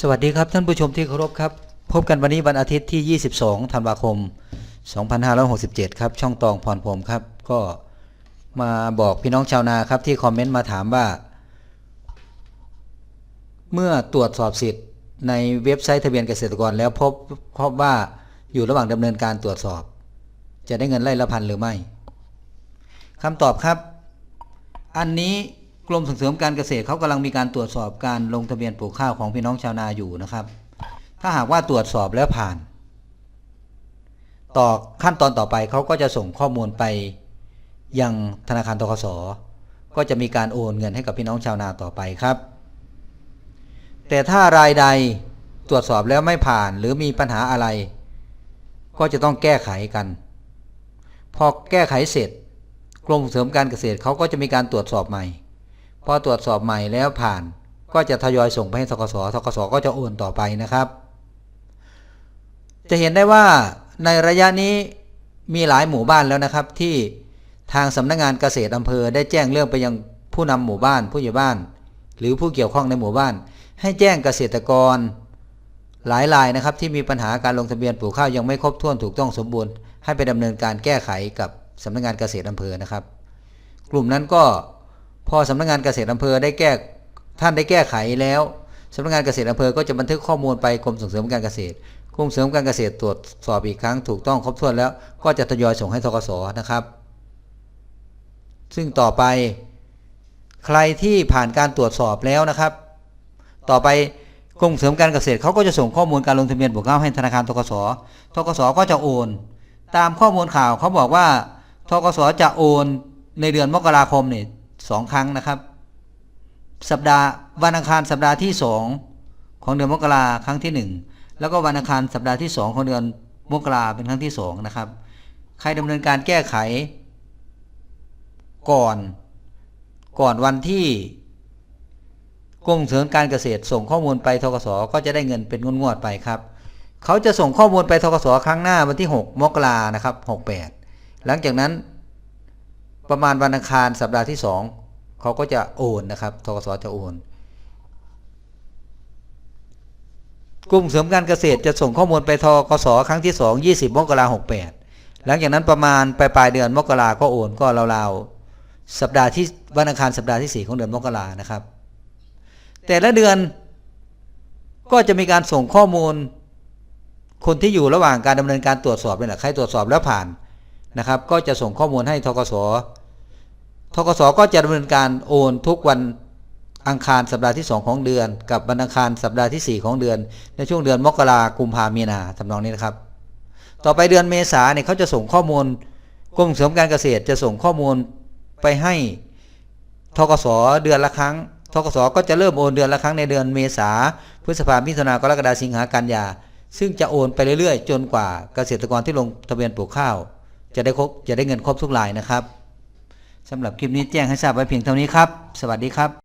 สวัสดีครับท่านผู้ชมที่เคารพครับ พบกันวันนี้วันอาทิตย์ที่ 22 ธันวาคม 2567 ครับ ช่องตองพรพรมครับ ก็มาบอกพี่น้องชาวนาครับที่คอมเมนต์มาถามว่า เมื่อตรวจสอบสิทธิ์ในเว็บไซต์ทะเบียนเกษตรกรแล้วพบพบว่าอยู่ระหว่างดำเนินการตรวจสอบ จะได้เงินไร่ละพันหรือไม่คำตอบครับ อันนี้ รมส่งเสริมการเกษตรเขากำลังมีการตรวจสอบการลงทะเบียนปลูกข้าวของพี่น้องชาวนาอยู่นะครับ ถ้าหากว่าตรวจสอบแล้วผ่าน ต่อขั้นตอนต่อไปเขาก็จะส่งข้อมูลไปยังธนาคารทกสก็จะมีการโอนเงินให้กับพี่น้องชาวนาต่อไปครับ แต่ถ้ารายใดตรวจสอบแล้วไม่ผ่านหรือมีปัญหาอะไร ก็จะต้องแก้ไขกัน พอแก้ไขเสร็จ กรมส่งเสริมการเกษตรเขาก็จะมีการตรวจสอบใหม่ พอตรวจสอบใหม่แล้วผ่าน ก็จะทยอยส่งไปให้ทกสทกสก็จะโอนต่อไปนะครับ จะเห็นได้ว่าในระยะนี้มีหลายหมู่บ้านแล้วนะครับ ที่ทางสำนักงงานเกษตรอำเภอได้แจ้งเรื่องไปยังผู้นำหมู่บ้านผู้ใหญ่บ้าน หรือผู้เกี่ยวข้องในหมู่บ้าน ให้แจ้งเกษตรกร หลายรายนะครับ ที่มีปัญหาการลงทะเบียนปลูกข้าวยังไม่ครบถ้วนถูกต้องสมบูรณ์ให้ไปดำเนินการแก้ไขกับสำนักงานเกษตรอำเภอนะครับ กลุ่มนั้นก็ พอสำนักงานเกษตรอำเภอได้แก้ท่านได้แก้ไขแล้วสำนักงานเกษตรอำเภอก็จะบันทึกข้อมูลไปกรมส่งเสริมการเกษตรกรมส่งเสริมการเกษตรตรวจสอบอีกครั้งถูกต้องครบถ้วนแล้ว ก็จะทยอยส่งให้ทกสนะครับ ซึ่งต่อไป ใครที่ผ่านการตรวจสอบแล้วนะครับ ต่อไปกรมส่งเสริมการเกษตรเขาก็จะส่งข้อมูลการลงทะเบียนปลูกข้าให้ธนาคารทกสทกสก็จะโอน ตามข้อมูลข่าวเขาบอกว่าทกสจะโอนในเดือนมกราคมเนี่ย สองครั้งนะครับ สัปดาห์วันอังคารสัปดาห์ที่สองของเดือนมกราครั้งที่หนึ่งแล้วก็วันอังคารสัปดาห์ที่สองของเดือนมกราเป็นครั้งที่สองนะครับ ใครดำเนินการแก้ไข ก่อน ก่อนวันที่กรมเสริมการเกษตรส่งข้อมูลไปทกสก็จะได้เงินเป็นงวดๆไปครับเขาจะส่งข้อมูลไปทกสครั้งหน้าวันที่ 6 มกรานะครับ 68 หลังจากนั้นประมาณวันอังคารสัปดาห์ที่ 2 เขาก็จะโอนนะครับทกสจะโอน กลุ่มเสริมการเกษตรจะส่งข้อมูลไปทกสครั้งที่2 20มกรา68หลังจากนั้นประมาณปลายปลายเดือนมกราก็โอนก็ราวๆสัปดาห์ที่วันอังคารสัปดาห์ที่4ของเดือนมกรานะครับ แต่ละเดือนก็จะมีการส่งข้อมูล คนที่อยู่ระหว่างการดำเนินการตรวจสอบนี่แหละใครตรวจสอบแล้วผ่านนะครับ ก็จะส่งข้อมูลให้ทกส ทกสก็จะดำเนินการโอนทุกวันอังคารสัปดาห์ที่ 2 ของเดือน กับวันอังคารสัปดาห์ที่ 4 ของเดือน ในช่วงเดือนมกรากุมภามีนาทำนองนี้นะครับ ต่อไปเดือนเมษาเนี่ยเขาจะส่งข้อมูลกรมส่งเสริมการเกษตรจะส่งข้อมูลไปให้ทกสเดือนละครั้งทกสก็จะเริ่มโอนเดือนละครั้งในเดือนเมษาพฤษภามิถุนากรกฎาสิงหากันยา ซึ่งจะโอนไปเรื่อยๆ จนกว่าเกษตรกรที่ลงทะเบียนปลูกข้าว จะได้ครบจะได้เงินครบทุกรายนะครับ สำหรับคลิปนี้แจ้งให้ทราบไว้เพียงเท่านี้ครับ สวัสดีครับ